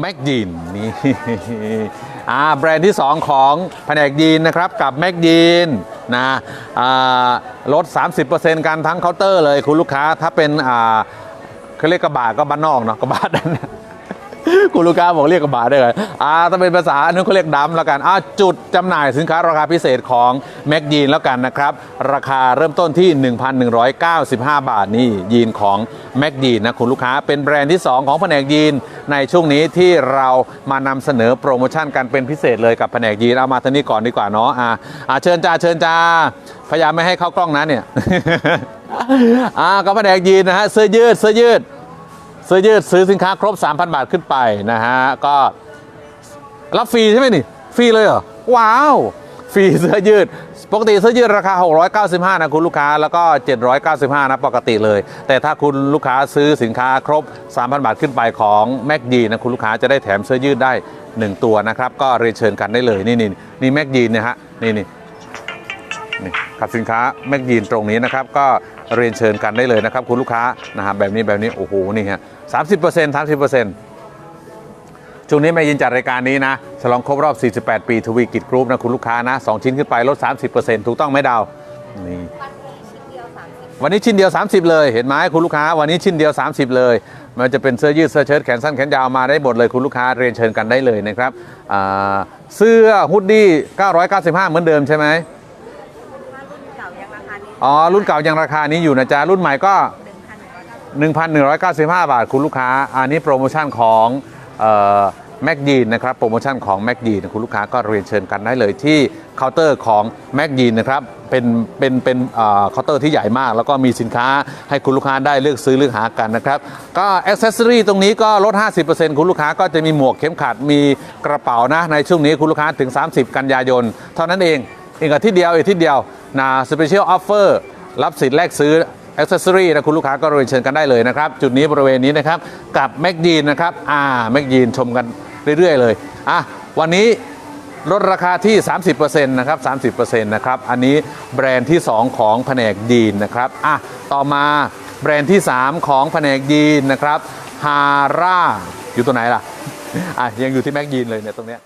แม็กยีนนี่อ่าแบรนด์ที่ 2 ของแผนกยีนนะครับกับแม็กยีนนะอ่าลด 30%กันทั้งเคาน์เตอร์เลยคุณลูกค้าถ้าเป็นอ่าเขาเรียกกระบะก็บ้านนอกเนาะกระบะดัน คุณลูกค้าบอกเรียกกระบะได้เลยอ่าถ้าเป็นภาษาอันนู้นเขาเรียกดัมแล้วกันอ่าจุดจำหน่ายสินค้าราคาพิเศษของแม็กยีนแล้วกันนะครับ ราคาเริ่มต้นที่ 1,195 บาทนี่ยีนของแม็กยีนนะคุณลูกค้าเป็นแบรนด์ที่ 2 ของแผนกยีนในช่วงนี้ที่เรามานำเสนอโปรโมชั่นกันเป็นพิเศษเลยกับแผนกยีนเอามาทานี้ก่อนดีกว่าเนาะอ่าอ่าเชิญจ้าเชิญจ้าพยายามไม่ให้เข้ากล้องนะเนี่ยอ่าก็แผนกยีนนะฮะเสื้อยืดเสื้อยืด เสื้อยืดซื้อสินค้าครบ 3,000 บาทขึ้นไปนะฮะ ก็รับฟรีใช่ไหมนี่ ฟรีเลยเหรอ ว้าว ฟรีเสื้อยืด ปกติเสื้อยืดราคา 695 นะคุณลูกค้า แล้วก็ 795 นะปกติเลย แต่ถ้าคุณลูกค้าซื้อสินค้าครบ 3,000 บาทขึ้นไปของแม็กดีนะคุณลูกค้าจะได้แถมเสื้อยืดได้ 1 ตัวนะครับ ก็เรียนเชิญกันได้เลย นี่นี่นี่แม็กดีนะฮะ นี่นี่ นี่กับสินค้าแม็กยีนตรงนี้นะครับ ก็เรียนเชิญกันได้เลยนะครับ คุณลูกค้านะฮะแบบนี้แบบนี้โอ้โหนี่ฮะสามสิบเปอร์เซ็นต์สามสิบเปอร์เซ็นต์ช่วงนี้แม่ยินจัดรายการนี้นะ ฉลองครบรอบ 48 ปีทวีกิจกรุ๊ปนะคุณลูกค้านะ2ชิ้นขึ้นไปลด 30%ถูกต้องไหมดาวนี่วันนี้ชิ้นเดียว 30 เลยเห็นไหมคุณลูกค้า วันนี้ชิ้นเดียว 30 เลย มันจะเป็นเสื้อยืดเสื้อเชิ้ตแขนสั้นแขนยาวมาได้หมดเลยคุณลูกค้าเรียนเชิญกันได้เลยนะครับอ่าเสื้อฮุดดี้995 เหมือนเดิมใช่ไหม เก่ายังราคานี้ อ๋อ รุ่นเก่ายังราคานี้อยู่นะจ๊ะ รุ่นใหม่ก็หนึ่งพันหนึ่งร้อยเก้าสิบ1,195 บาท คุณลูกค้า อันนี้โปรโมชั่นของแม็กยีนนะครับ โปรโมชั่นของแม็กยีนคุณลูกค้าก็เรียนเชิญกันได้เลยที่เคาน์เตอร์ของแม็กยีนนะครับ เป็นเป็นเป็นเคาน์เตอร์ที่ใหญ่มาก แล้วก็มีสินค้าให้คุณลูกค้าได้เลือกซื้อเลือกหากันนะครับ ก็อ c เซสซอรีตรงนี้ก็ลด 50%คุณลูกค้าก็จะมีหมวกเข็มขัดมีกระเป๋านะในช่วงนี้คุณลูกค้าถึง 30 กันยายน เท่านั้นเอง อีกอาทิตย์เดียวอีกอาทิตย์เดียวนะสเปเชียลออฟเฟอร์รับสิทธิ์แลกซื้ออ c เซสซอรีนะคุณลูกค้าก็เรียนเชิญกันได้เลยนะครับ จุดนี้บริเวณนี้นะครับ กับแม็กยีนนะครับ อ่าแม็กยีนชมกันเรื่อย ๆ เลย อะ วันนี้ลดราคาที่ 30%นะครับ 30%นะครับ อันนี้แบรนด์ที่ 2 ของแผนกยีนนะครับ อะ ต่อมาแบรนด์ที่ 3 ของแผนกยีนนะครับฮาร่าอยู่ตัวไหนล่ะ อะ ยังอยู่ที่แม็กยีนเลยเนี่ยตรงเนี้ย